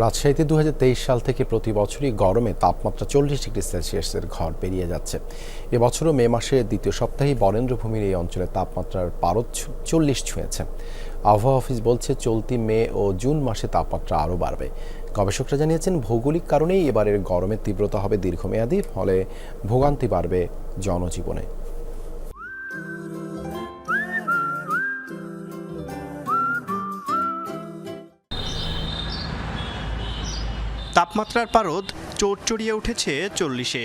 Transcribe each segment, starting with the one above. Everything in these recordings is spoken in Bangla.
রাজশাহীতে দু হাজার তেইশ সাল থেকে প্রতি বছরই গরমে তাপমাত্রা চল্লিশ ডিগ্রি সেলসিয়াসের ঘর পেরিয়ে যাচ্ছে। এবছরও মে মাসের দ্বিতীয় সপ্তাহে বরেন্দ্রভূমির এই অঞ্চলে তাপমাত্রার পারদ চল্লিশ ছুঁয়েছে। আবহাওয়া অফিস বলছে, চলতি মে ও জুন মাসে তাপমাত্রা আরও বাড়বে। গবেষকরা জানিয়েছেন, ভৌগোলিক কারণেই এবারের গরমের তীব্রতা হবে দীর্ঘমেয়াদী, ফলে ভোগান্তি বাড়বে জনজীবনে। তাপমাত্রার পারদ চোট চড়িয়ে উঠেছে চল্লিশে।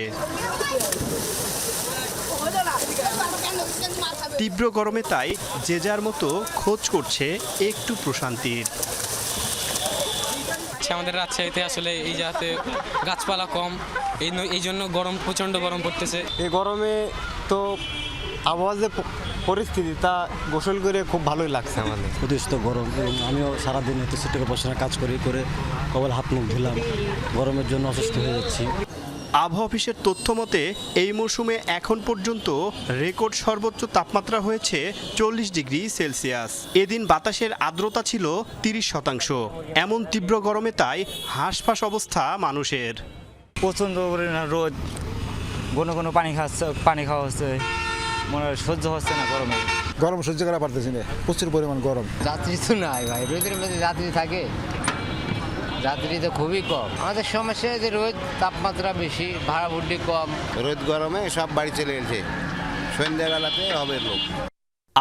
তীব্র গরমে তাই যে যার মতো খোঁজ করছে একটু প্রশান্তির। হচ্ছে আমাদের রাজশাহীতে আসলে এই জায়গাতে গাছপালা কম এই জন্য গরম প্রচণ্ড গরম পড়তেছে। এই গরমে তো আবহাওয়া যে পরিস্থিতি তা গোসল করে খুব ভালোই লাগছে আমাদের। অতিরিক্ত গরম এবং আমিও সারাদিন এতে সেটাকে বসানো কাজ করি করে কবল হাত মুখ ধুলাম। গরমের জন্য অসুস্থ হয়ে যাচ্ছি। আবহাওয়া অফিসের তথ্য মতে এই মৌসুমে এখন পর্যন্ত রেকর্ড সর্বোচ্চ তাপমাত্রা হয়েছে চল্লিশ ডিগ্রি সেলসিয়াস। এদিন বাতাসের আর্দ্রতা ছিল তিরিশ শতাংশ। এমন তীব্র গরমে তাই হাঁসফাঁস অবস্থা মানুষের। প্রচণ্ড রোদ কোনো কোনো পানি খাচ্ছে পানি খাওয়া হচ্ছে। মনে হয় সহ্য হচ্ছে না গরমে। গরম সহ্য করা পারতেছি না প্রচুর পরিমাণ গরম। যাত্রী তো নাই ভাই রোদের মধ্যে যাত্রী থাকে। যাত্রী তো খুবই কম। আমাদের সমস্যা যে রোদ তাপমাত্রা বেশি ভাড়া ভুড্ডি কম। রোদ গরমে সব বাড়ি চলে গেছে। সন্ধ্যাবেলাতে হবে লোক।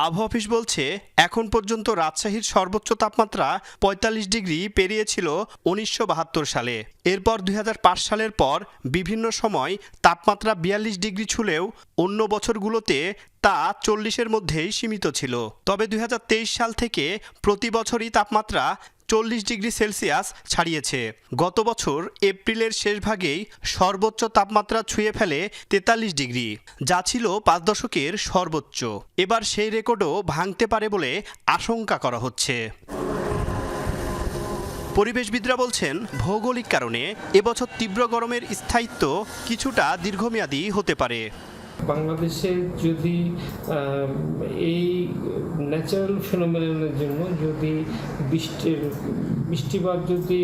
আবহাওয়া অফিস বলছে, এখন পর্যন্ত রাজশাহীর সর্বোচ্চ তাপমাত্রা পঁয়তাল্লিশ ডিগ্রি পেরিয়েছিল উনিশশো বাহাত্তর সালে। এরপর দুই হাজার পাঁচ সালের পর বিভিন্ন সময় তাপমাত্রা বিয়াল্লিশ ডিগ্রি ছুলেও অন্য বছরগুলোতে তা চল্লিশের মধ্যেই সীমিত ছিল। তবে দুই হাজার তেইশ সাল থেকে প্রতি বছরই তাপমাত্রা চল্লিশ ডিগ্রি সেলসিয়াস ছাড়িয়েছে। গত বছর এপ্রিলের শেষ ভাগেই সর্বোচ্চ তাপমাত্রা ছুঁয়ে ফেলে তেতাল্লিশ ডিগ্রি, যা ছিল পাঁচ দশকের সর্বোচ্চ। এবার সেই রেকর্ডও ভাঙতে পারে বলে আশঙ্কা করা হচ্ছে। পরিবেশবিদরা বলছেন, ভৌগোলিক কারণে এবছর তীব্র গরমের স্থায়িত্ব কিছুটা দীর্ঘমেয়াদী হতে পারে। বাংলাদেশে যদি এই ন্যাচারাল ফেনোমেনের জন্য যদি বৃষ্টির বৃষ্টিপাত যদি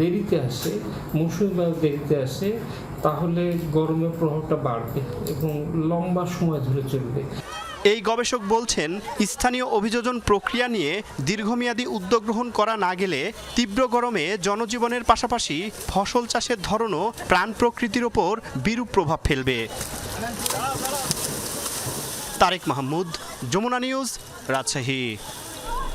দেরিতে আসে, মৌসুমি বায়ু দেরিতে আসে, তাহলে গরমের প্রভাবটা বাড়বে এবং লম্বা সময় ধরে চলবে। এই গবেষক বলছেন, স্থানীয় অভিযোজন প্রক্রিয়া নিয়ে দীর্ঘমেয়াদী উদ্যোগ গ্রহণ করা না গেলে তীব্র গরমে জনজীবনের পাশাপাশি ফসল চাষের ধরনও প্রাণ প্রকৃতির ওপর বিরূপ প্রভাব ফেলবে। তারেক মাহমুদ যমুনা নিউজ রাজশাহী।